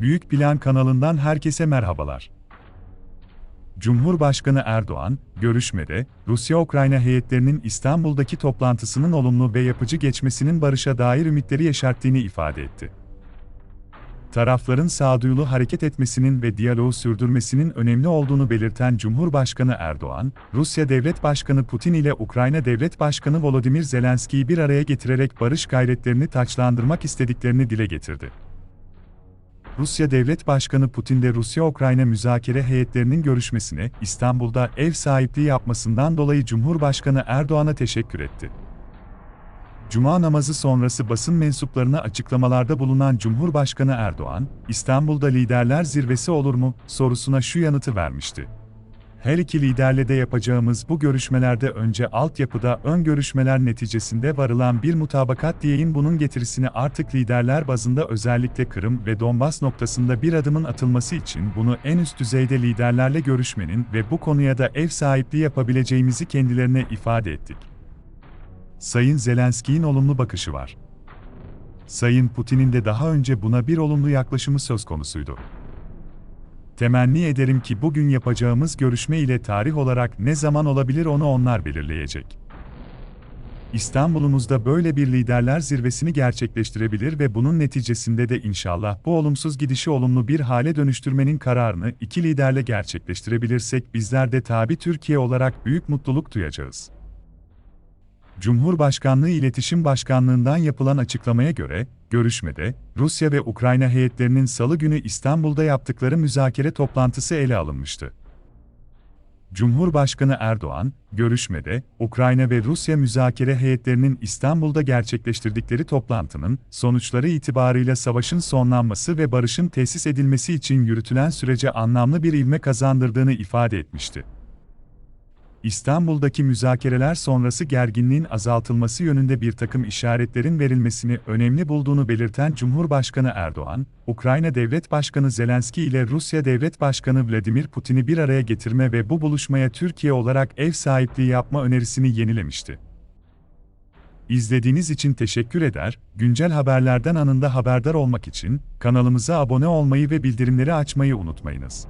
Büyük Plan kanalından herkese merhabalar. Cumhurbaşkanı Erdoğan, görüşmede, Rusya-Ukrayna heyetlerinin İstanbul'daki toplantısının olumlu ve yapıcı geçmesinin barışa dair ümitleri yeşerttiğini ifade etti. Tarafların sağduyulu hareket etmesinin ve diyaloğu sürdürmesinin önemli olduğunu belirten Cumhurbaşkanı Erdoğan, Rusya Devlet Başkanı Putin ile Ukrayna Devlet Başkanı Volodymyr Zelenski'yi bir araya getirerek barış gayretlerini taçlandırmak istediklerini dile getirdi. Rusya Devlet Başkanı Putin de Rusya-Ukrayna müzakere heyetlerinin görüşmesine İstanbul'da ev sahipliği yapmasından dolayı Cumhurbaşkanı Erdoğan'a teşekkür etti. Cuma namazı sonrası basın mensuplarına açıklamalarda bulunan Cumhurbaşkanı Erdoğan, İstanbul'da liderler zirvesi olur mu sorusuna şu yanıtı vermişti. Her iki liderle de yapacağımız bu görüşmelerde önce altyapıda ön görüşmeler neticesinde varılan bir mutabakat diyeyim bunun getirisini artık liderler bazında özellikle Kırım ve Donbas noktasında bir adımın atılması için bunu en üst düzeyde liderlerle görüşmenin ve bu konuya da ev sahipliği yapabileceğimizi kendilerine ifade ettik. Sayın Zelenski'nin olumlu bakışı var. Sayın Putin'in de daha önce buna bir olumlu yaklaşımı söz konusuydu. Temenni ederim ki bugün yapacağımız görüşme ile tarih olarak ne zaman olabilir onu onlar belirleyecek. İstanbul'umuzda böyle bir liderler zirvesini gerçekleştirebilir ve bunun neticesinde de inşallah bu olumsuz gidişi olumlu bir hale dönüştürmenin kararını iki liderle gerçekleştirebilirsek bizler de tabi Türkiye olarak büyük mutluluk duyacağız. Cumhurbaşkanlığı İletişim Başkanlığından yapılan açıklamaya göre, görüşmede, Rusya ve Ukrayna heyetlerinin salı günü İstanbul'da yaptıkları müzakere toplantısı ele alınmıştı. Cumhurbaşkanı Erdoğan, görüşmede, Ukrayna ve Rusya müzakere heyetlerinin İstanbul'da gerçekleştirdikleri toplantının, sonuçları itibarıyla savaşın sonlanması ve barışın tesis edilmesi için yürütülen sürece anlamlı bir ivme kazandırdığını ifade etmişti. İstanbul'daki müzakereler sonrası gerginliğin azaltılması yönünde bir takım işaretlerin verilmesini önemli bulduğunu belirten Cumhurbaşkanı Erdoğan, Ukrayna Devlet Başkanı Zelenski ile Rusya Devlet Başkanı Vladimir Putin'i bir araya getirme ve bu buluşmaya Türkiye olarak ev sahipliği yapma önerisini yenilemişti. İzlediğiniz için teşekkür eder, güncel haberlerden anında haberdar olmak için kanalımıza abone olmayı ve bildirimleri açmayı unutmayınız.